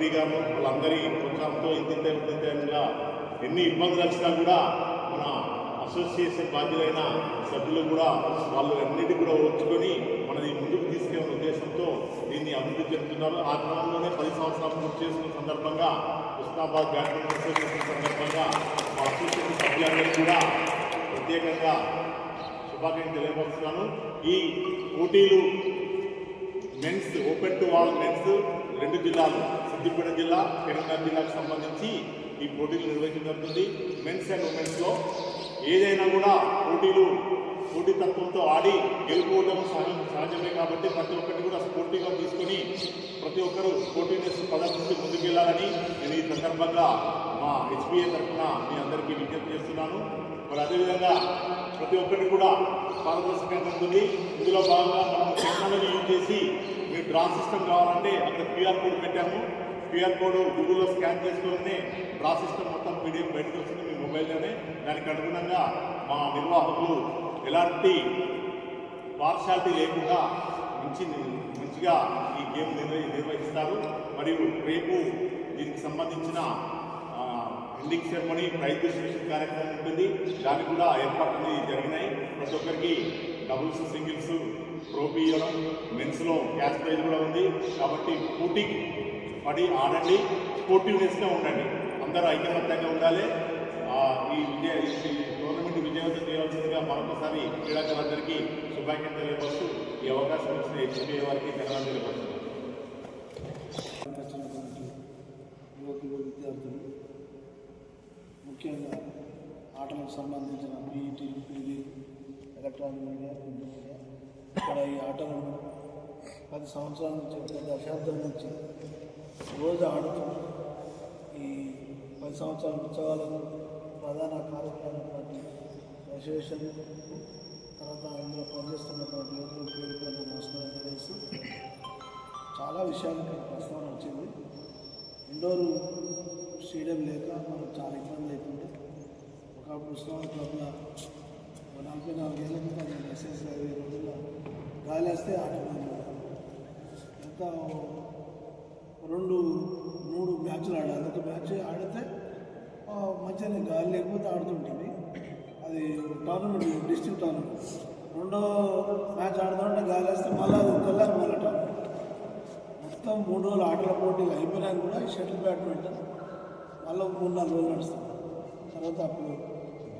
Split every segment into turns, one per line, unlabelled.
DD వాళ్ళందరి ప్రోత్సాహంతో ఇంతింత ఇంతింతగా ఎన్ని ఇబ్బందులు వచ్చినా కూడా మన అసోసియేషన్ బాధ్యులైన సభ్యులు కూడా వాళ్ళు అన్నిటి కూడా ఓర్చుకొని మనది ముందుకు తీసుకెళ్ళిన ఉద్దేశంతో దీన్ని అభివృద్ధి చెందుతున్నారు. ఆ క్రమంలోనే పది సంవత్సరాలు పూర్తి చేసుకున్న సందర్భంగా ఉస్మాబాద్ బ్యాడ్మింటన్ అసోసియేషన్ సందర్భంగా మా అసోసియేషన్ సభ్యులందరూ కూడా ప్రత్యేకంగా శుభాకాంక్షలు తెలియపరుస్తున్నాను. ఈ పోటీలు men's open to all men's రెండు జిల్లాలు. సిద్దిపేట జిల్లా కరీంనగర్ జిల్లాకు సంబంధించి ఈ పోటీలు నిర్వహించడం జరుగుతుంది మెన్స్ అండ్ ఉమెన్స్లో ఏదైనా కూడా పోటీలు పోటీ తత్వంతో ఆడి గెలుపుకోవడం సహజం సహజమే కాబట్టి ప్రతి ఒక్కటి కూడా స్ఫూర్తిగా తీసుకొని ప్రతి ఒక్కరూ స్పోర్టివ్నెస్ ప్రదర్శించి ముందుకెళ్ళాలని నేను ఈ సందర్భంగా మా హెచ్పిఏ తరఫున మీ అందరికీ విజ్ఞప్తి చేస్తున్నాను. మరి అదేవిధంగా ప్రతి ఒక్కటి కూడా పారదర్శకంగా ఉంటుంది. ఇందులో భాగంగా మనం టెక్నాలజీ యూజ్ చేసి డ్రా సిస్టమ్ కావాలంటే అక్కడ క్యూఆర్ కోడ్ పెట్టాము. క్యూఆర్ కోడ్ గూగుల్లో స్కాన్ చేసుకోవాలని డ్రా సిస్టమ్ మొత్తం పీడిఎఫ్ బయటకు వస్తుంది మీ మొబైల్లోనే. దానికి అనుగుణంగా మా నిర్వాహకులు ఎలాంటి పార్షాలిటీ లేకుండా మంచి మంచిగా ఈ గేమ్ నిర్వహి నిర్వహిస్తారు. మరియు రేపు దీనికి సంబంధించిన ఆ, ఎండింగ్ సెరమనీ ప్రైజ్ డిస్ట్రిబ్యూషన్ కార్యక్రమం ఉంటుంది. దానికి కూడా ఏర్పాట్లు జరిగినాయి. ప్రతి ఒక్కరికి డబుల్స్ సింగిల్స్ ట్రోఫీ ఇవ్వడం మెన్స్లో క్యాష్ ప్రైజ్ కూడా ఉంది. కాబట్టి పోటీ పడి ఆడండి. స్పోర్టివ్నెస్గా ఉండండి. అందరూ ఐక్యమత్యంగా ఉండాలి. ఈ విజయ ఈ టోర్నమెంట్ విజయవంతం చేయాల్సిందిగా మరొకసారి క్రీడాకారులందరికీ శుభాకాంక్షలు తెలియపరుస్తూ ఈ అవకాశం ఇచ్చిన హెచ్పీ వారికి ధన్యవాదాలు తెలియపరుస్తున్నాను.
విద్యార్థులు ముఖ్యంగా ఆటలకు సంబంధించిన PET PD electronic media print media ఇక్కడ ఈ ఆటలు పది సంవత్సరాల నుంచి ఒక దశాబ్దం నుంచి రోజు ఆడుతూ ఈ పది సంవత్సరాల ఉత్సవాలకు ప్రధాన కార్యక్రమైనటువంటి అసోసియేషన్ తర్వాత ఇందులో పనిచేస్తున్నటువంటి యువకులు పేరు నమస్కారం తెలియజేస్తూ చాలా విషయాలు ప్రస్తావన వచ్చింది. ఇండోర్ స్టేడియం లేక మనకు చాలా ఇబ్బంది లేకుంటే ఒకప్పుడు ఉత్సవాల క్లబ్లో ఒక నలభై నాలుగేళ్ళ క్రితం నేను ఎస్ఎస్ రోజుల్లో గాలి వేస్తే ఆట ఎంత రెండు మూడు మ్యాచ్లు ఆడాలి. ఒక మ్యాచ్ ఆడితే మంచిగానే గాలి లేకపోతే ఆడుతుంటుంది అది టోర్నమెంట్ డిస్ట్రిక్ట్ టోర్నమెంట్ రెండో మ్యాచ్ ఆడుతుంటే గాలి వేస్తే మళ్ళీ అది తెల్లారి మళ్ళీ టోర్నమెంట్ మొత్తం మూడు రోజులు ఆటల పోటీలు అయిపోయినా కూడా ఈ షటిల్ బ్యాడ్మింటన్ మళ్ళీ మూడు నాలుగు రోజులు నడుస్తాం తర్వాత అప్పుడు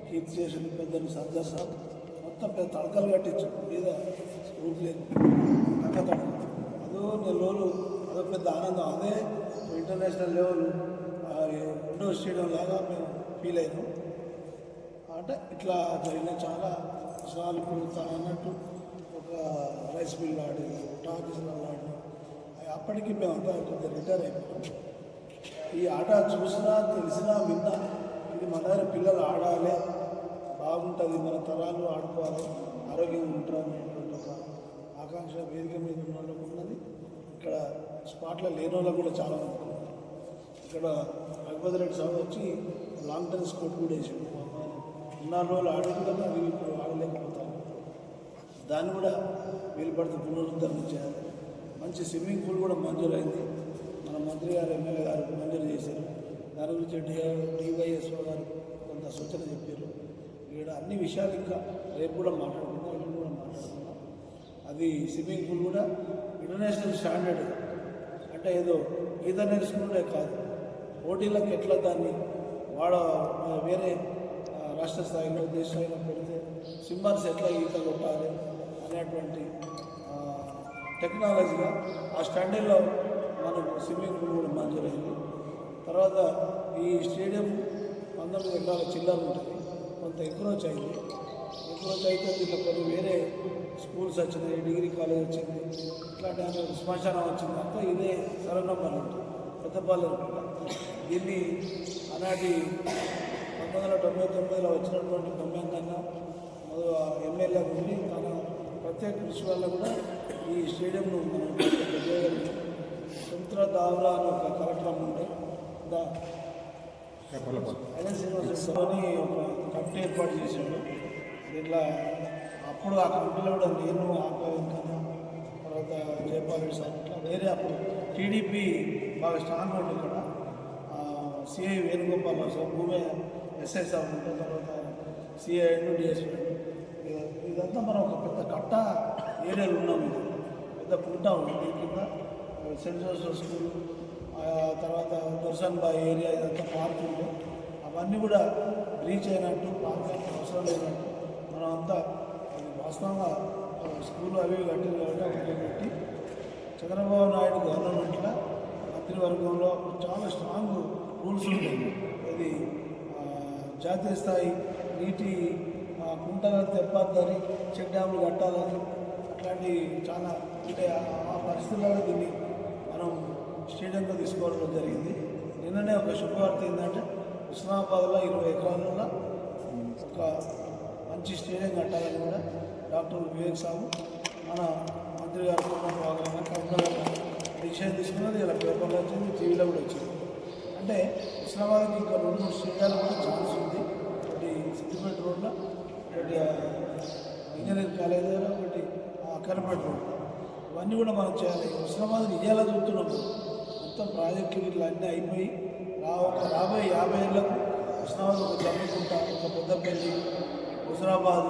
కీర్తి చేసిన పెద్దలు సర్దార్ సార్ మొత్తం పెద్ద తడకలు కట్టించాం మీద రూట్ లేదు అదో నెల రోజులు అదో పెద్ద ఆనందం. అదే ఇంటర్నేషనల్ లెవెల్ రెండో స్టేడియం లాగా మేము ఫీల్ అయినాం. అంటే ఇట్లా జరిగిన చాలా విషయాలు ఇప్పుడు అన్నట్టు ఒక రైస్ మిల్ ఆడి టాకీస్లో ఆడినాం అప్పటికి మేము అంతా కొద్దిగా రిటైర్ అయిపోయాం. ఈ ఆట చూసినా తెలిసినా విన్నా ఇది మన దగ్గర పిల్లలు ఆడాలి. బాగుంటుంది మన తరాలు ఆడుకోవాలి ఆరోగ్యంగా ఉంటారు ఆకాంక్ష వేదిక మీద ఉన్న వాళ్ళకు ఉన్నది. ఇక్కడ స్పాట్లో లేని వాళ్ళకు కూడా చాలా మంది ఇక్కడ రఘుపతి రెడ్డి సార్ వచ్చి లాంగ్ టెన్నిస్ కోర్ట్ కూడా వేసాడు. ఉన్న రోజులు ఆడింది కదా అవి ఇప్పుడు ఆడలేకపోతారు. దాన్ని కూడా వీలు పడితే పునరుద్ధరణ చేయాలి. మంచి స్విమ్మింగ్ పూల్ కూడా మంజూరు అయింది మన మంత్రి గారు ఎమ్మెల్యే గారు మంజూరు చేశారు. దాని గురించి డివైఎస్ఓ గారు కొంత సూచన చెప్పారు. ఇక్కడ అన్ని విషయాలు ఇంకా రేపు కూడా మాట్లాడుకుందాం కూడా మాట్లాడుకుందాం. అది స్విమ్మింగ్ పూల్ కూడా ఇంటర్నేషనల్ స్టాండర్డ్. అంటే ఏదో ఈత నేర్చుకుంటే కాదు. పోటీలకు ఎట్లా దాన్ని వాడ వేరే రాష్ట్ర స్థాయిలో దేశ స్థాయిలో పెడితే స్విమ్మర్స్ ఎట్లా ఈత కొట్టాలి అనేటువంటి టెక్నాలజీగా ఆ స్టాండర్డ్లో మనకు స్విమ్మింగ్ పూల్ కూడా మంజూరైంది. తర్వాత ఈ స్టేడియం పంతొమ్మిది ఎకరాల చిల్లర ఉంటుంది. కొంత ఎంక్రోచ్ అయింది. అయితే దీంట్లో కొన్ని వేరే స్కూల్స్ వచ్చినాయి డిగ్రీ కాలేజ్ వచ్చింది ఇట్లాంటి అనే శ్మశానం వచ్చింది అంతా ఇదే ఉంటుంది పెద్దపాలెం దీన్ని ఆనాటి పంతొమ్మిది వందల తొంభై తొమ్మిదిలో వచ్చినటువంటి గమ్యంగా మొదలు ఎమ్మెల్యే ఉండి తన ప్రత్యేక కృషి వల్ల కూడా ఈ స్టేడియంను మనం చేయగలిగాం సుమిత్ర దావ్రా అనే ఒక కార్యక్రమం ఉండే దా అదే శ్రీనివాసరావుని ఒక కమిటీ ఏర్పాటు చేశాడు దీంట్లో అప్పుడు ఆ కమిటీలో కూడా నేను ఆపా తర్వాత జయపాల్ రెడ్డి సార్ ఇట్లా వేరే అప్పుడు టీడీపీ బాగా స్ట్రాంగ్ ఉంది ఇక్కడ సిఐ వేణుగోపాల్ సార్ భూమి ఎస్ఐ సార్ ఉంటే తర్వాత సిఐ డిఎస్పీ ఇదంతా మనం ఒక పెద్ద కట్ట ఏరియాలో ఉన్నాం ఇది. పెద్ద పుట్ట ఉంది దీని కింద. సెంట్ జోసెఫ్ స్కూల్ తర్వాత దర్శన్ బాయ్ ఏరియా ఇదంతా పార్క్ ఉంది. అవన్నీ కూడా రీచ్ అయినట్టు పార్క్ అవసరం లేనట్టు అంతా వాస్తవంగా స్కూల్ అవి ఇవి కాబట్టి పెట్టి చంద్రబాబు నాయుడు గవర్నమెంట్లో మంత్రివర్గంలో చాలా స్ట్రాంగ్ రూల్స్ ఉంటాయి. అది జాతీయ స్థాయి నీటి ఆ, కుంటలను తెప్పద్దని చెక్ డ్యాములు కట్టాలని అట్లాంటి చాలా అంటే ఆ- ఆ పరిస్థితుల్లో దీన్ని మనం స్టేడియంగా తీసుకోవడం జరిగింది. నిన్ననే ఒక శుభవార్త ఏంటంటే హుస్నాబాద్లో ఇరవై ఎకరాలలో ఒక మంచి స్టేడియం కట్టాలని కూడా డాక్టర్ వివేక్ సాబు మన మంత్రి గారు భాగంగా కరీంనగర్ డిసిషన్ తీసుకున్నది ఇలా పేపర్లో వచ్చింది టీవీలో కూడా వచ్చింది. అంటే ఇస్లామాబాద్కి ఇంకా రెండు మూడు స్టేడియాలు కూడా ఛాన్స్ ఉంది. ఒకటి సిద్దిపేట రోడ్లో ఒకటి ఇంజనీరింగ్ కాలేజ్ దగ్గర ఒకటి అక్కరపేట రోడ్ ఇవన్నీ కూడా మనం చేయాలి. ఇస్లామాబాద్ విజయాలు చూస్తున్నాం మొత్తం ప్రాజెక్టులు ఇట్లా అన్నీ అయిపోయి రా ఒక రాబోయే యాభై ఏళ్ళకు హుస్నాబాద్ ఒక జమ్మికుంట ఒక పెద్దపల్లి హుజరాబాద్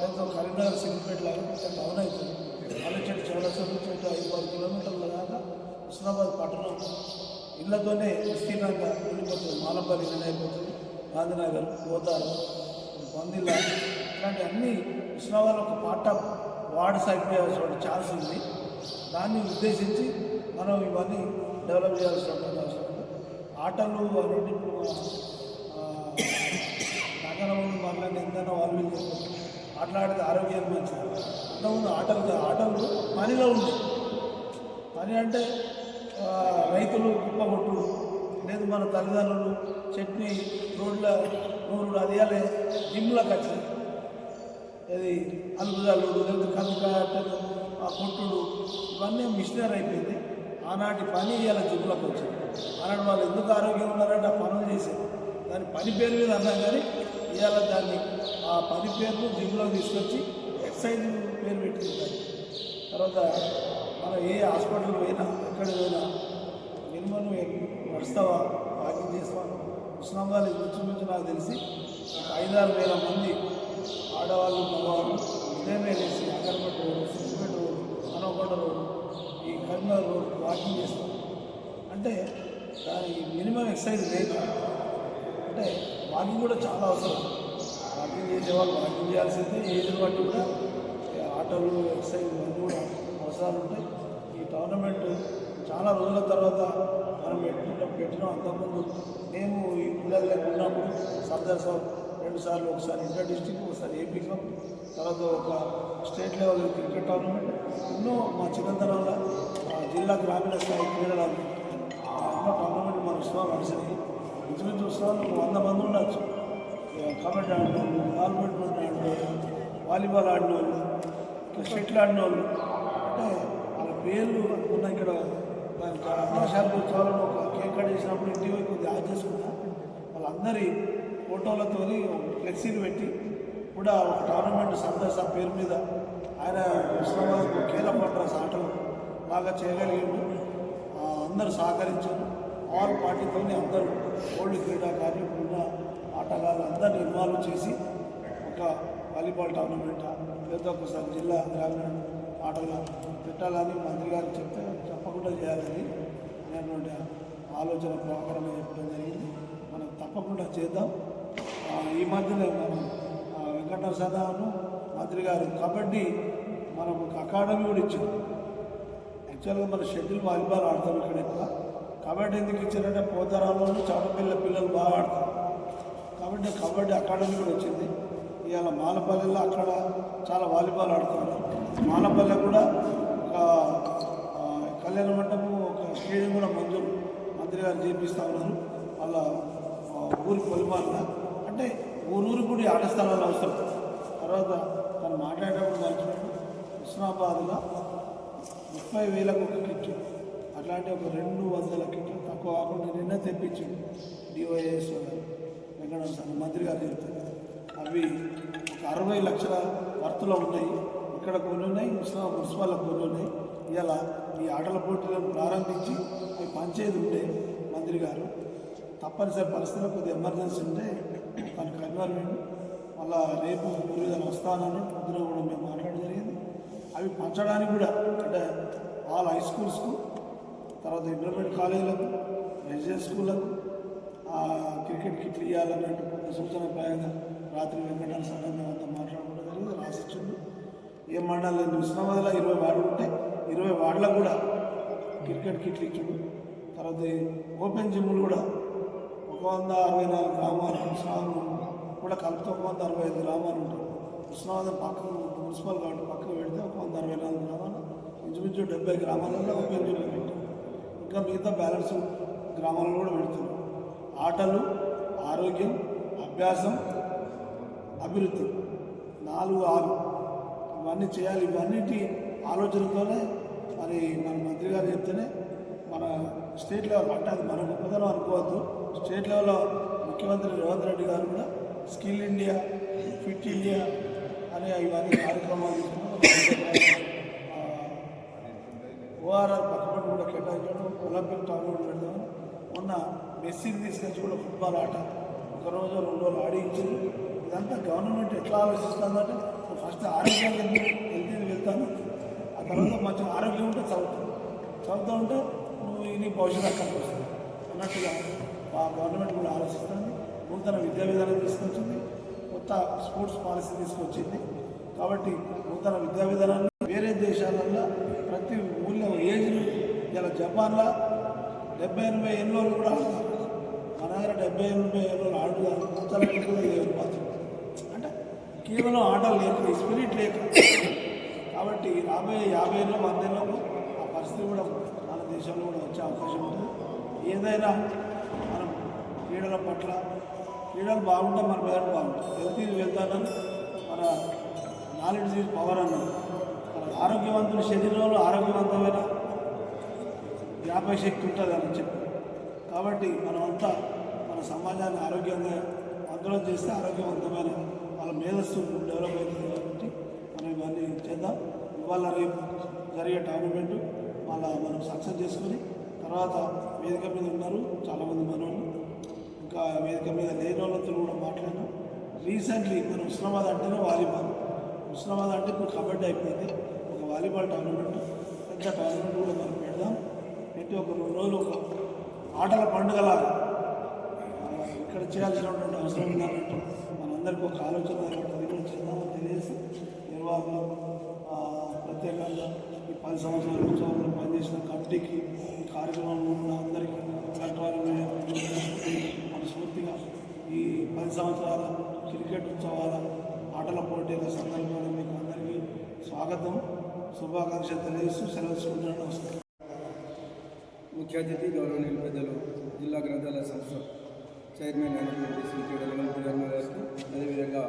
లేదా కరీంనగర్ సిద్దిపేట లాగా టౌన్ అవుతుంది. ఆలోచన చౌరస్తా నుంచి ఇటు ఐదు ఆరు కిలోమీటర్ల దాకా హుస్నాబాద్ పట్టణం. ఇళ్ళతోనే విస్తీర్ణంగా వెళ్ళిపోతుంది మాలపల్లి ఇల్లు అయిపోతుంది. గాంధీనగర్ పోతారు పందిల్ల ఇలాంటి అన్ని హుస్నాబాద్ ఒక పార్ట్ ఆఫ్ వార్డ్స్ అయిపోయాల్సిన ఛాన్స్ ఉంది. దాన్ని ఉద్దేశించి మనం ఇవన్నీ డెవలప్ చేయాల్సిన అవసరం ఆటలు అనేది నగరంలో మాట్లాడి ఎంతైనా వాళ్ళు వీళ్ళు ఆటలాడితే ఆరోగ్యం మంచిది. అంతకుముందు ఆటలు ఆటలు పనిలో ఉంది పని అంటే రైతులు కుప్ప కొట్టుడు లేదు మన తల్లిదండ్రులు చట్నీ రోడ్ల నూరుడు అది అలే జిమ్లకు వచ్చింది అది అలుగుదల్లుడు లేదా కందుకాటలు ఆ కొట్టుడు ఇవన్నీ మిషనరీ అయిపోయింది. ఆనాటి పని ఇవాళ జిమ్లకు వచ్చింది ఆనాటి వాళ్ళు ఎందుకు ఆరోగ్యం ఉన్నారంటే ఆ పనులు చేసేది దాని పని పేరు మీద అన్నా కానీ ఇవాళ దాన్ని ఆ పని పేర్లు జిమ్లో తీసుకొచ్చి ఎక్సైజ్ పేరు పెట్టింది తర్వాత మనం ఏ హాస్పిటల్ పోయినా ఎక్కడ పోయినా మినిమం నడుస్తావా వాకింగ్ చేస్తాను ఉస్మానాబాద్ ఇంచుమించు నాకు తెలిసి ఐదారు వేల మంది ఆడవాళ్ళు మగవాళ్ళు ఉదయమే లేచి Agarapet road Siddipet road Anavakonda road ఈ కరీంనగర్ రోడ్ వాకింగ్ చేస్తాం అంటే దాని మినిమం ఎక్సర్సైజ్ లేదు. అంటే వాకింగ్ కూడా చాలా అవసరం. వాకింగ్ చేసేవాళ్ళు వాకింగ్ చేయాల్సిందే ఏజ్ బట్టి కూడా. ఆటలు ఎక్సర్సైజ్ ఇవన్నీ కూడా అవసరాలు ఉంటాయి. ఈ టోర్నమెంట్ చాలా రోజుల తర్వాత మనం పెట్టిన పెట్టినాం. అంతకుముందు మేము ఈ పిల్లలకు ఉన్నప్పుడు సర్దార్ సాబ్ రెండు సార్లు ఒకసారి ఇంటర్ డిస్టిక్ ఒకసారి ఏపీ కప్ తర్వాత ఒక స్టేట్ లెవెల్ క్రికెట్ టోర్నమెంట్. ఎన్నో మా చిన్నతనంలో జిల్లా గ్రామీణ స్థాయి క్రీడలు ఎన్నో టోర్నమెంట్ మన ఇష్టం నడిచినాయి ఇంచుమించు ఉత్సవాలు వంద మంది ఉండొచ్చు. కబడ్డీ ఆడిన వాళ్ళు బాల్ బ్యాడ్మింటన్ ఆడిన వాళ్ళు వాలీబాల్ ఆడిన వాళ్ళు ఇంకా షటిల్ ఆడిన వాళ్ళు అంటే వాళ్ళ పేర్లు ఉన్న ఇక్కడ దశాలు ఉత్సవాలను ఒక కేక్ కట్ చేసినప్పుడు ఇంటికి పోయి కొద్దిగా యాడ్ చేసుకున్నా. వాళ్ళందరి ఫోటోలతో ఫ్లెక్సీలు పెట్టి కూడా ఒక టోర్నమెంట్ సందర్శ పేరు మీద ఆయన ఉస్మానాబాద్ కీలక పడ్రాస్ ఆటలు బాగా చేయగలిగాడు. అందరూ సహకరించారు. ఆల్ పార్టీతోనే అందరూ ఓల్డ్ క్రీడాకారులు ఉన్న ఆటగాళ్ళు అందరినీ ఇన్వాల్వ్ చేసి ఒక వాలీబాల్ టోర్నమెంట్ లేదా ఒకసారి జిల్లా గ్రామీణ ఆటగాళ్ళు పెట్టాలని మంత్రి గారు చెప్తే తప్పకుండా చేయాలని అనేటువంటి ఆలోచన ప్రకారంగా చెప్పడం జరిగింది. మనం తప్పకుండా చేద్దాం. ఈ మధ్యనే మనం వెంకట సదాను మంత్రి గారు కబడ్డీ మనకు ఒక అకాడమీ కూడా ఇచ్చారు. యాక్చువల్గా మన షెడ్యూల్ వాలీబాల్ ఆడతాం ఇక్కడ ఎక్కువ. కబడ్డీ ఎందుకు ఇచ్చారంటే పోతారాల్లో చాపపిల్ల పిల్లలు బాగా ఆడతారు. కాబట్టి కబడ్డీ అకాడమీ కూడా వచ్చింది. ఇవాళ మాలపల్లిలో అక్కడ చాలా వాలీబాల్ ఆడుతున్నారు. మాలపల్లె కూడా ఒక కళ్యాణ మండపం ఒక స్టేడియం కూడా మంజూరు మంత్రి గారు చేపిస్తూ ఉన్నారు. వాళ్ళ ఊరి పొలిమాల అంటే ఊరూరు కూడా ఆట స్థలాలు అవసరం. తర్వాత తను మాట్లాడేటప్పుడు దానికి హుస్నాబాద్లో ముప్పై వేలకు ఒక కిట్టు. అట్లాంటి ఒక రెండు వందల కిట్లు తక్కువ కాకుండా నిన్న తెప్పించు డివైఎస్ వెంకటరమణ మంత్రి గారు చెప్తారు అవి ఒక అరవై లక్షల వర్తులో ఉన్నాయి. ఇక్కడ కొన్ని ఉన్నాయి ముస్లా మున్సిపాల్లో కొన్ని ఉన్నాయి. ఇలా ఈ ఆటల పోటీలను ప్రారంభించి అవి పంచేది ఉండే మంత్రి గారు తప్పనిసరి పరిస్థితుల్లో కొద్దిగా ఎమర్జెన్సీ ఉంటే తను కన్వర్మెంట్ మళ్ళా రేపు పూర్వీకులు వస్తానని పొద్దున కూడా మేము మాట్లాడడం జరిగింది. అవి పంచడానికి కూడా అంటే ఆల్ హై స్కూల్స్కు తర్వాత ఇంటర్మీడియట్ కాలేజీలకు రెసిడెన్స్ స్కూళ్ళకు ఆ క్రికెట్ కిట్లు ఇవ్వాలన్నట్టు కొంత సూచన ప్రాయంగా రాత్రి వెంకటాల సంఘం మేమంతా మాట్లాడుకోవడం జరిగింది రాసిచ్చింది. ఏ మండలం హుస్నాబాద్లో ఇరవై వార్డులు ఉంటే ఇరవై వార్డులకు కూడా క్రికెట్ కిట్లు ఇచ్చాడు తర్వాత ఓపెన్ జిమ్లు కూడా ఒక వంద అరవై నాలుగు గ్రామాలు హుస్నాబాద్ కూడా కలిపితే ఒక వంద అరవై ఐదు గ్రామాలు ఉంటాయి. హుస్నాబాద్ పక్కన మున్సిపల్ కాబట్టి పక్కన పెడితే ఒక వంద అరవై నాలుగు గ్రామాలు ఇంచుమించు డెబ్బై గ్రామాలలో ఓపెన్ జిమ్లు పెట్టాం ఇంకా మిగతా బ్యాలెన్స్ గ్రామాల్లో కూడా పెడుతున్నాం ఆటలు ఆరోగ్యం అభ్యాసం అభివృద్ధి. నాలుగు ఆరు. ఇవన్నీ చేయాలి. ఇవన్నిటి ఆలోచనతోనే మరి మన మంత్రి గారు చెప్తేనే మన స్టేట్ లెవెల్ అంటే అది మన గొప్పతనం అనుకోవద్దు. స్టేట్ లెవెల్లో ముఖ్యమంత్రి రేవంత్ రెడ్డి గారు కూడా స్కిల్ ఇండియా ఫిట్ ఇండియా అనే ఇవన్నీ కార్యక్రమాలు ఓఆర్ఆర్ కేటాయించడం ఒలింపిక్ టోర్నమెంట్ పెడదామని మొన్న మెస్సీని తీసుకొచ్చి కూడా ఫుట్బాల్ ఆట ఒక రోజు రెండు రోజులు ఆడించింది ఇదంతా గవర్నమెంట్ ఎట్లా ఆలోచిస్తుందంటే ఫస్ట్ ఆరోగ్యం హెల్తీ వెళ్తాను. ఆ తర్వాత మంచి ఆరోగ్యం ఉంటే చదువుతాను. చదువుతూ ఉంటే నువ్వు నీ భవిష్యత్తు అక్కడికి వస్తుంది. అన్నట్టుగా మా గవర్నమెంట్ కూడా ఆలోచిస్తుంది. నూతన విద్యా విధానం తీసుకొచ్చింది. కొత్త స్పోర్ట్స్ పాలసీ తీసుకొచ్చింది. కాబట్టి నూతన విద్యా విధానాన్ని వేరే దేశాలలో ప్రతి ఊళ్ళో ఏజ్ ఇలా జపాన్లో డెబ్బై ఎనభై ఏళ్ళు కూడా ఆడతారు మన దగ్గర డెబ్బై ఎనభై ఏళ్ళు ఆడుతారు ముచ్చలకి కూడా లేవు మాత్రం అంటే కేవలం ఆటలు లేక స్పిరిట్ లేక. కాబట్టి రాబోయే యాభై ఏళ్ళు వంద ఏళ్ళకు ఆ పరిస్థితి కూడా మన దేశంలో కూడా వచ్చే అవకాశం ఉంటుంది. ఏదైనా మనం క్రీడల పట్ల క్రీడలు బాగుంటే మన పేరు బాగుంటుంది. హెల్తీ వెళ్తానని మన నాలెడ్జ్ ఈజ్ పవర్ అన్నది. మన ఆరోగ్యవంతుల శరీరంలో ఆరోగ్యవంతమైన జ్ఞాపక శక్తి ఉంటుంది అని చెప్పి కాబట్టి మనమంతా మన సమాజాన్ని ఆరోగ్యంగా వంతులం చేస్తే ఆరోగ్యవంతమైన వాళ్ళ మేధస్సు డెవలప్ అవుతుంది కాబట్టి మనం ఇవన్నీ చేద్దాం. ఇవాళ రేపు జరిగే టోర్నమెంట్ వాళ్ళ మనం సక్సెస్ చేసుకుని తర్వాత వేదిక మీద ఉన్నారు చాలామంది మనోళ్ళు. ఇంకా వేదిక మీద లేని వాళ్ళతో కూడా మాట్లాడినాం. రీసెంట్లీ మనం ఉస్మానాబాద్ అంటేనే వాలీబాల్. ఉస్మానాబాద్ అంటే ఇప్పుడు కబడ్డీ అయిపోయింది. ఒక వాలీబాల్ టోర్నమెంట్ పెద్ద టోర్నమెంట్ కూడా మనం పెడదాం. పెట్టి ఒక రెండు రోజులు ఒక ఆటల పండుగల ఇక్కడ చేయాల్సినటువంటి అవసరం ఉందన్నట్టు మనందరికీ ఒక ఆలోచన ఉంటుంది చేద్దామని తెలియజేసి నిర్వాహకులు ప్రత్యేకంగా ఈ పది సంవత్సరాల ఉత్సవాల్లో పనిచేసిన కమిటీకి ఈ కార్యక్రమంలో ఉన్న అందరికీ మన మనస్ఫూర్తిగా ఈ పది సంవత్సరాల క్రికెట్ ఉత్సవాల ఆటల పోటీల సందర్భంగా మీకు అందరికీ స్వాగతం. శుభాకాంక్షలు తెలియజేస్తూ సెలవు
ముఖ్య అతిథి గౌరవనీయులు పెద్దలు జిల్లా గ్రంథాలయ సంస్థ చైర్మన్ అయినటువంటి శ్రీ గారికి అదేవిధంగా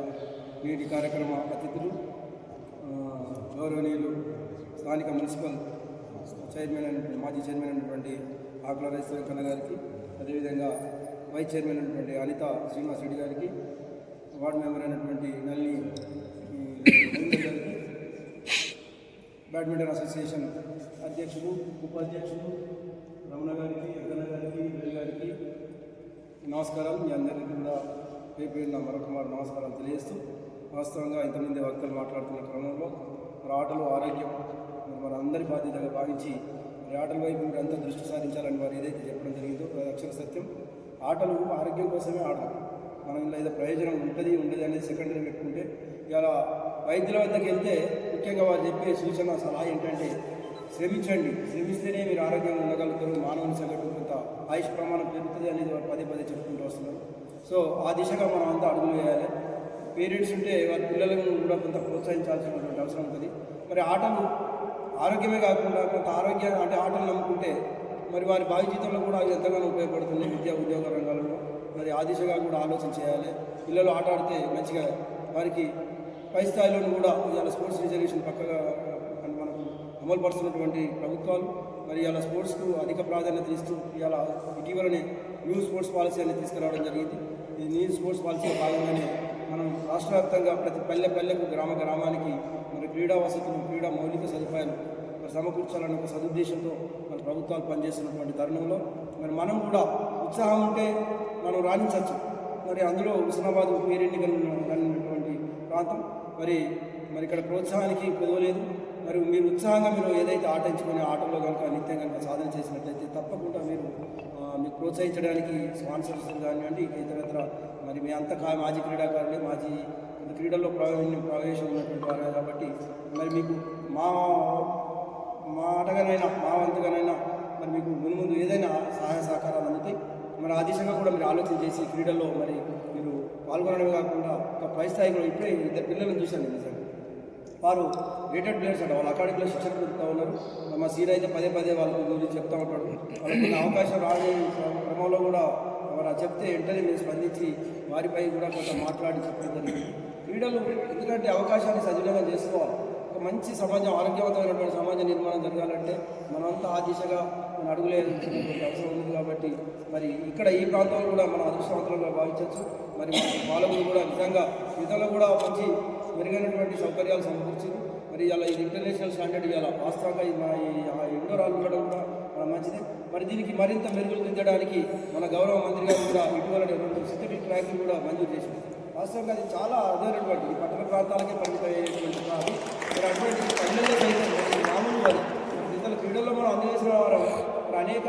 నేటి కార్యక్రమ అతిథులు గౌరవనీయులు స్థానిక మున్సిపల్ చైర్మన్ మాజీ చైర్మన్ అయినటువంటి ఆకుల రైతు కన్న గారికి అదేవిధంగా వైస్ చైర్మన్ అయినటువంటి అనిత శ్రీనివాస్ రెడ్డి గారికి వార్డు మెంబర్ అయినటువంటి నల్లి ఈ, గారికి బ్యాడ్మింటన్ అసోసియేషన్ అధ్యక్షులు ఉపాధ్యక్షులు రమణ గారికి ఎద్దన గారికి రవి గారికి నమస్కారం మీ అందరికీ కూడా పేరు నా మరొక నమస్కారం తెలియజేస్తూ వాస్తవంగా ఇంతమంది వక్తలు మాట్లాడుతున్న క్రమంలో మరి ఆటలు ఆరోగ్యం మరి మన అందరి బాధ్యతగా భావించి మరి ఆటల వైపు మీరు అంతా దృష్టి సారించాలని వారు ఏదైతే చెప్పడం జరిగిందో అక్షర సత్యం. ఆటలు ఆరోగ్యం కోసమే ఆటలు మనం ఇలా ఏదో ప్రయోజనం ఉంటుంది ఉండదు అనేది సెకండరీ పెట్టుకుంటే ఇలా వైద్యుల వద్దకు వెళ్తే ముఖ్యంగా వారు చెప్పే సూచన సలహా ఏంటంటే శ్రమించండి. శ్రమిస్తేనే మీరు ఆరోగ్యంగా ఉండగలుగుతారు. మానవుని సగటు కొంత ఆయుష్ ప్రమాణం పెరుగుతుంది అనేది వారు పదే పదే చెప్పుకుంటూ వస్తున్నారు. సో ఆ దిశగా మనం అంతా అడుగులు వేయాలి. పేరెంట్స్ ఉంటే వారి పిల్లలను కూడా కొంత ప్రోత్సహించాల్సినటువంటి అవసరం ఉంటుంది. మరి ఆటలు ఆరోగ్యమే కాకుండా కొంత ఆరోగ్యం అంటే ఆటలు నమ్ముకుంటే మరి వారి భావి జీవితంలో కూడా అవి ఎంతగానో ఉపయోగపడుతుంది విద్యా ఉద్యోగ రంగాలలో. మరి ఆ దిశగా కూడా ఆలోచన చేయాలి. పిల్లలు ఆట ఆడితే మంచిగా వారికి పై స్థాయిలోనూ కూడా ఇవాళ స్పోర్ట్స్ రిజర్వేషన్ పక్కగా మనకు అమలు పరుస్తున్నటువంటి ప్రభుత్వాలు మరి ఇవాళ స్పోర్ట్స్కు అధిక ప్రాధాన్యత ఇస్తూ ఇవాళ ఇటీవలనే న్యూ స్పోర్ట్స్ పాలసీ అనేది తీసుకురావడం జరిగింది ఈ న్యూ స్పోర్ట్స్ పాలసీలో భాగంగానే మనం రాష్ట్ర వ్యాప్తంగా ప్రతి పల్లె పల్లెకు గ్రామ గ్రామానికి మరి క్రీడా వసతులు క్రీడా మౌలిక సదుపాయాలు మరి సమకూర్చాలన్న ఒక సదుద్దేశంతో మన ప్రభుత్వాలు పనిచేస్తున్నటువంటి తరుణంలో మరి మనం కూడా ఉత్సాహం ఉంటే మనం రాణించవచ్చు మరి అందులో హుస్నాబాద్ పేరెన్నికటువంటి ప్రాంతం మరి మరి ఇక్కడ ప్రోత్సాహానికి కుదవలేదు. మరి మీరు ఉత్సాహంగా మీరు ఏదైతే ఆట ఎంచుకునే ఆటల్లో కనుక నిత్యం కనుక సాధన చేసినట్లయితే తప్పకుండా మీరు మీకు ప్రోత్సహించడానికి స్పాన్సర్స్ కానివ్వండి ఇతరత్ర మరి మీ అంత మాజీ క్రీడాకారులే మాజీ క్రీడల్లో ప్రవేశం ప్రవేశం ఉన్నటువంటి వారు కాబట్టి మరి మీకు మా మా ఆటగానైనా మా వంతుగానైనా మరి మీకు ముందు ముందు ఏదైనా సహాయ సహకారాలు అందుతాయి. మరి ఆ దిశగా కూడా మీరు ఆలోచన చేసి క్రీడల్లో మరి పాల్గొనడమే కాకుండా ఒక పై స్థాయిలో ఇప్పుడే ఇద్దరు పిల్లలను చూశాను నిజంగా. వారు రేటెడ్ ప్లేయర్స్ అంట వాళ్ళు అకాడమీలో శిక్షణ పొందుతూ ఉన్నారు. మా సీనియర్ అయితే పదే పదే వాళ్ళ గురించి చెప్తా ఉంటాడు. వాళ్ళకి అవకాశం రాని క్రమంలో కూడా వారు చెప్తే వెంటనే మేము స్పందించి వారిపై కూడా కొంత మాట్లాడి చెప్పడం జరిగింది. క్రీడలు ఎందుకంటే అవకాశాన్ని సద్వినియోగం చేసుకోవాలి. ఒక మంచి సమాజం ఆరోగ్యవంతమైనటువంటి సమాజ నిర్మాణం జరగాలంటే మనమంతా ఆ దిశగా మన అవసరం ఉంది కాబట్టి మరి ఇక్కడ ఈ ప్రాంతంలో కూడా మనం అదృష్టవంతులుగా భావించవచ్చు. మరి మన పాలకులు కూడా నిజంగా ఇతరులు కూడా మంచి మెరుగైనటువంటి సౌకర్యాలు సమకూర్చింది మరి ఇలా ఇది ఇంటర్నేషనల్ స్టాండర్డ్ ఇలా వాస్తవంగా ఇది ఈ ఇండోర్ హాల్ కూడా మంచిది. మరి దీనికి మరింత మెరుగులు దిద్దడానికి మన గౌరవ మంత్రి గారు కూడా ఇటీవల రెండు సింథటిక్ ట్రాక్లు కూడా మంజూరు చేసింది వాస్తవంగా అది చాలా అర్థమైనటువంటి ఈ పట్టణ ప్రాంతాలకే పరిమితమైనటువంటి కాదు. మరి అటువంటి పల్లెల్లో సైతం మామూలు ఇతర క్రీడల్లో మనం అందజేసిన వారు. అనేక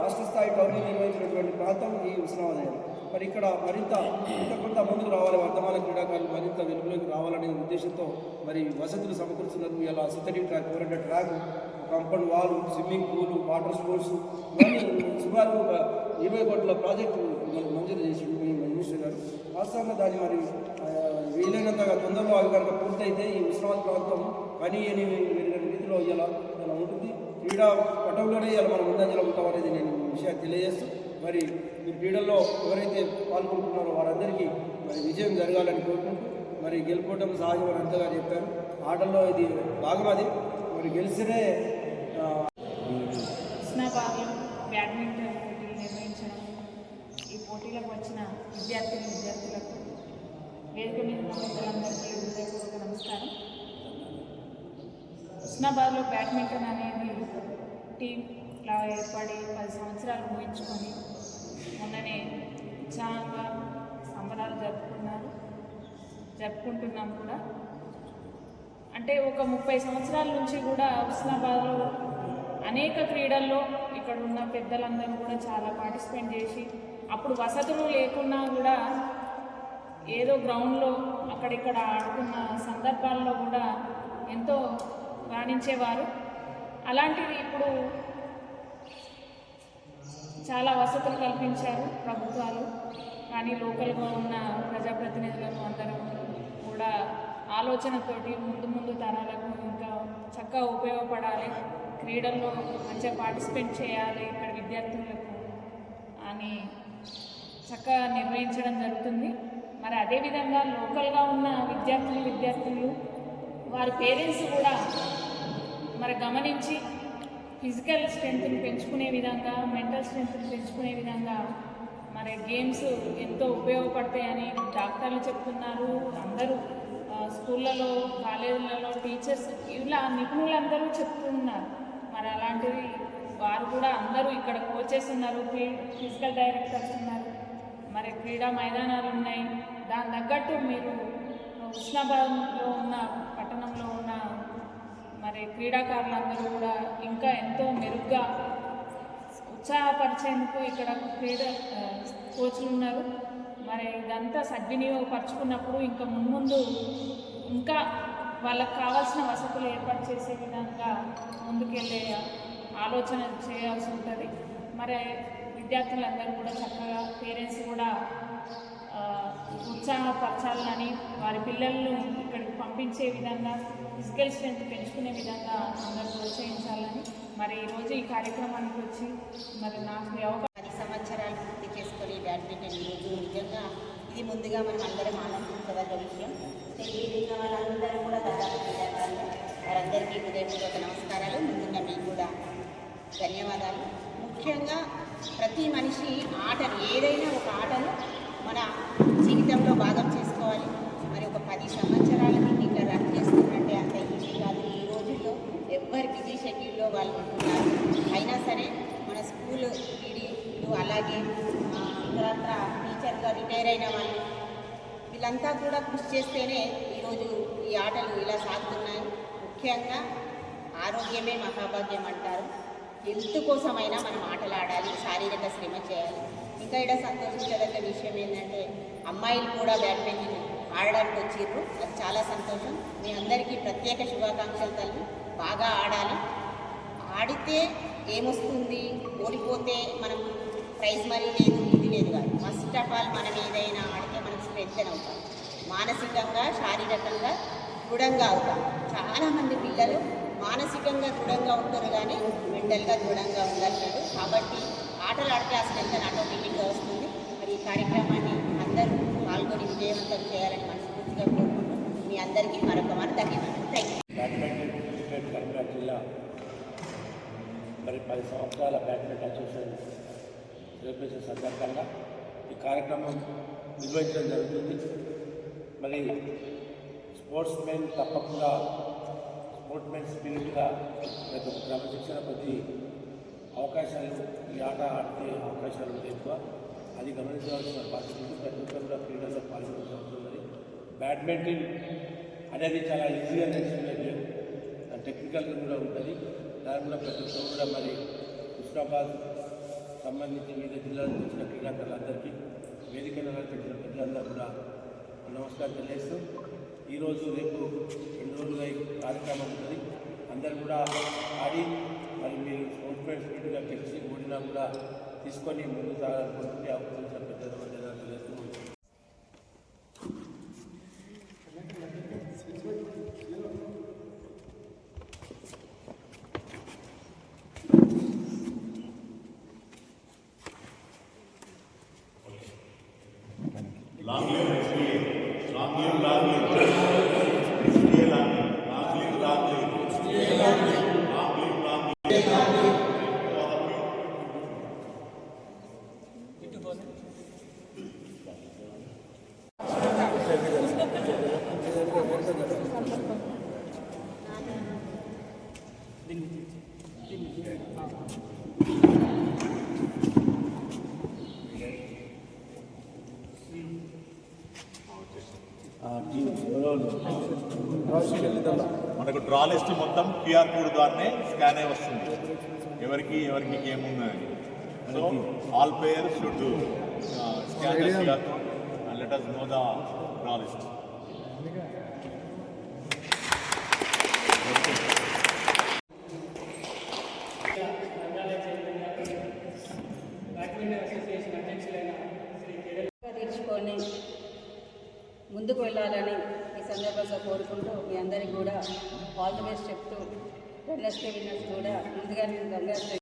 రాష్ట్ర స్థాయి టోర్నీలు నిర్వహించినటువంటి ప్రాంతం ఈ ఉస్మానాబాద్ మరి ఇక్కడ మరింత ఇంత కొంత ముందుకు రావాలి వర్ధమాన క్రీడాకారులు మరింత వెలుగులోకి రావాలనే ఉద్దేశంతో మరి వసతులు సమకూర్చున్నందుకు ఇలా synthetic track four hundred track compound wall swimming pool water sports ఇవన్నీ సుమారు ఒక ఇరవై కోట్ల ప్రాజెక్టు మనకు మంజూరు చేసి మినిస్టర్ గారు. వాస్తవంగా దాన్ని మరి వీలైనంతగా తొందరలో అవి కనుక పూర్తయితే ఈ ఉస్మానాబాద్ ప్రాంతం పని అని వేరే రీతిలో ఇలా ఇలా ఉంటుంది. క్రీడా పటంలోనే ఇలా మనం ముందంజలో ఉంటామనేది నేను విషయాన్ని తెలియజేస్తూ మరి ఈ క్రీడల్లో ఎవరైతే పాల్గొంటున్నారో వారందరికీ మరి విజయం జరగాలని కోరుకుంటూ మరి గెలుపోవటం సహజం అని అంతగా చెప్పారు. ఆటల్లో ఇది భాగం అది మరి
గెలిచినే బ్యాడ్మింటన్ పోటీలు నిర్వహించడం ఈ పోటీలకు వచ్చిన విద్యార్థిని విద్యార్థులకు వేదిక మీద మహిళలందరికీ హృదయపూర్వక నమస్కారం. కృష్ణాబాద్లో బ్యాడ్మింటన్ అనేది టీంలా ఏర్పడి పది సంవత్సరాలు ముగించుకొని మొన్ననే ఉత్సాహంగా సంబరాలు జరుపుకున్నారు. జరుపుకుంటున్నాం కూడా. అంటే ఒక ముప్పై సంవత్సరాల నుంచి కూడా హుస్నాబాద్లో అనేక క్రీడల్లో ఇక్కడ ఉన్న పెద్దలందరూ కూడా చాలా పార్టిసిపేట్ చేసి అప్పుడు వసతులు లేకున్నా కూడా ఏదో గ్రౌండ్లో అక్కడిక్కడ ఆడుకున్న సందర్భాల్లో కూడా ఎంతో రాణించేవారు. అలాంటివి ఇప్పుడు చాలా వసతులు కల్పించారు ప్రభుత్వాలు. కానీ లోకల్గా ఉన్న ప్రజాప్రతినిధులను అందరూ కూడా ఆలోచనతోటి ముందు ముందు తరాలకు ఇంకా చక్కగా ఉపయోగపడాలి. క్రీడల్లో మంచిగా పార్టిసిపేట్ చేయాలి ఇక్కడ విద్యార్థులకు అని చక్కగా నిర్వహించడం జరుగుతుంది. మరి అదేవిధంగా లోకల్గా ఉన్న విద్యార్థులు విద్యార్థులు వారి పేరెంట్స్ కూడా మరి గమనించి ఫిజికల్ స్ట్రెంగ్త్ని పెంచుకునే విధంగా మెంటల్ స్ట్రెంగ్త్ని పెంచుకునే విధంగా మరి గేమ్స్ ఎంతో ఉపయోగపడతాయని డాక్టర్లు చెప్తున్నారు. అందరూ స్కూళ్ళలో కాలేజీలలో టీచర్స్ ఇలా నిపుణులందరూ చెప్తున్నారు. మరి అలాంటివి వారు కూడా అందరూ ఇక్కడ కోచెస్ ఉన్నారు ఫిజికల్ డైరెక్టర్స్ ఉన్నారు. మరి క్రీడా మైదానాలు ఉన్నాయి. దాని తగ్గట్టు మీరు హుస్నాబాద్లో ఉన్న పట్టణంలో ఉన్న మరి క్రీడాకారులందరూ కూడా ఇంకా ఎంతో మెరుగ్గా ఉత్సాహపరిచేందుకు ఇక్కడ క్రీడ కోచ్లు ఉన్నారు. మరి ఇదంతా సద్వినియోగపరచుకున్నప్పుడు ఇంకా మున్ముందు ఇంకా వాళ్ళకి కావాల్సిన వసతులు ఏర్పాటు చేసే విధంగా ముందుకెళ్ళే ఆలోచన చేయాల్సి ఉంటుంది. మరి విద్యార్థులందరూ కూడా చక్కగా పేరెంట్స్ కూడా ఉత్సాహపరచాలని వారి పిల్లలను ఇక్కడ పంపించే విధంగా ఫిజికల్ స్ట్రెంత్ పెంచుకునే విధంగా అందరూ ప్రోత్సహించాలని మరి ఈరోజు ఈ కార్యక్రమానికి వచ్చి మరి నాకు అవకాశం
పది సంవత్సరాలు పూర్తి చేసుకొని బ్యాడ్మింటన్ ఈరోజు నిజంగా ఇది ముందుగా మనం అందరం ఆనందించదగ్గ విషయం. తెలియజేసిన వాళ్ళందరూ కూడా దాదాపు వారందరికీ హృదయపూర్వక నమస్కారాలు. ముందుగా మీకు కూడా ధన్యవాదాలు. ముఖ్యంగా ప్రతి మనిషి ఆటను ఏదైనా ఒక ఆటను మన జీవితంలో భాగం చేసుకోవాలి. మరి ఒక పది సంవత్సరాల వాళ్ళు పాల్గొంటున్నారు అయినా సరే మన స్కూల్ పీడీలు అలాగే తర్వాత టీచర్గా రిటైర్ అయిన వాళ్ళు వీళ్ళంతా కూడా కృషి చేస్తేనే ఈరోజు ఈ ఆటలు ఇలా సాగుతున్నాయి. ముఖ్యంగా ఆరోగ్యమే మహాభాగ్యం అంటారు. హెల్త్ కోసమైనా మనం ఆటలు ఆడాలి శారీరక శ్రమ చేయాలి. ఇంకా ఇక్కడ సంతోషించదగ్గ విషయం ఏంటంటే అమ్మాయిలు కూడా బ్యాడ్మింటన్ ఆడడానికి వచ్చిర్రు. అది చాలా సంతోషం. మీ అందరికీ ప్రత్యేక శుభాకాంక్షలు తల్లి. బాగా ఆడాలి. ఆడితే ఏమొస్తుంది? ఓడిపోతే మనం ప్రైజ్ మరీ లేదు ఇది లేదు కాదు. ఫస్ట్ ఆఫ్ ఆల్ మనం ఏదైనా ఆడితే మనం స్ట్రెంగ్ అవుతాం. మానసికంగా శారీరకంగా దృఢంగా అవుతాం. చాలామంది పిల్లలు మానసికంగా దృఢంగా ఉంటారు కానీ మెంటల్గా దృఢంగా ఉండట్లేదు. కాబట్టి ఆటలు ఆడితే ఆ స్ట్రెంత్ ఆటోమేటిక్గా వస్తుంది. మరి ఈ కార్యక్రమాన్ని అందరూ పాల్గొని విజయవంతం చేయాలని మనస్ఫూర్తిగా కోరుకుంటూ మీ అందరికీ మరొక మాట ధన్యవాదాలు. Thank you
badminton cricket Karimnagar జిల్లా మరి పది సంవత్సరాల బ్యాడ్మింటన్ అసోసియేషన్ చేసే సందర్భంగా ఈ కార్యక్రమం నిర్వహించడం జరుగుతుంది. మరి స్పోర్ట్స్ మెన్ తప్పకుండా స్పోర్ట్స్ మెన్ స్పిరిట్గా ప్రతి ఒక్క క్రమశిక్షణ ప్రతి అవకాశాలు ఈ ఆట ఆడితే అవకాశాలు ఉంటాయి ఎక్కువ. అది గమనించవలసిన బాధ్యత ఉంది. ప్రతి ఒక్కరు కూడా క్రీడల్లో పాల్గొనాల్సిన అవసరం బ్యాడ్మింటన్ అనేది చాలా ఈజీగా నేర్చుకునే గేమ్. టెక్నికల్గా కూడా ఉంటుంది. దాని ప్రతి ఒక్కరు కూడా మరి హుస్నాబాద్ సంబంధించి వివిధ జిల్లాల నుంచి వచ్చిన క్రీడాకారులందరికీ వేదికను పెట్టిన ప్రజలందరూ కూడా నమస్కారం తెలియజేస్తూ ఈరోజు రేపు రెండు రోజులుగా కార్యక్రమం ఉంటుంది అందరూ కూడా ఆడి మరి మీరు స్పోర్ట్స్మెన్ గెలిచి ఓడినా కూడా తీసుకొని ముందు సాగాలనుకుంటుంటే అవకాశం పెద్ద తెలియజేస్తూ
long live SBA long live long live SBA long live long live long live SBA long live long live long live మనకు డ్రా లిస్ట్ మొత్తం క్యూఆర్ కోడ్ ద్వారానే స్కాన్ అయి వస్తుంది. ఎవరికి ఎవరికి ఏమున్నాయి so all players should scan QR code and let us know the draw list.
ముందుకు వెళ్ళాలని సందర్భంగా కోరుకుంటూ మీ అందరికీ కూడా ఆల్ ది బెస్ట్ చెప్తూ రన్నర్స్కి విన్నర్స్ కూడా ముందుగా నేను కంగ్రాచులేట్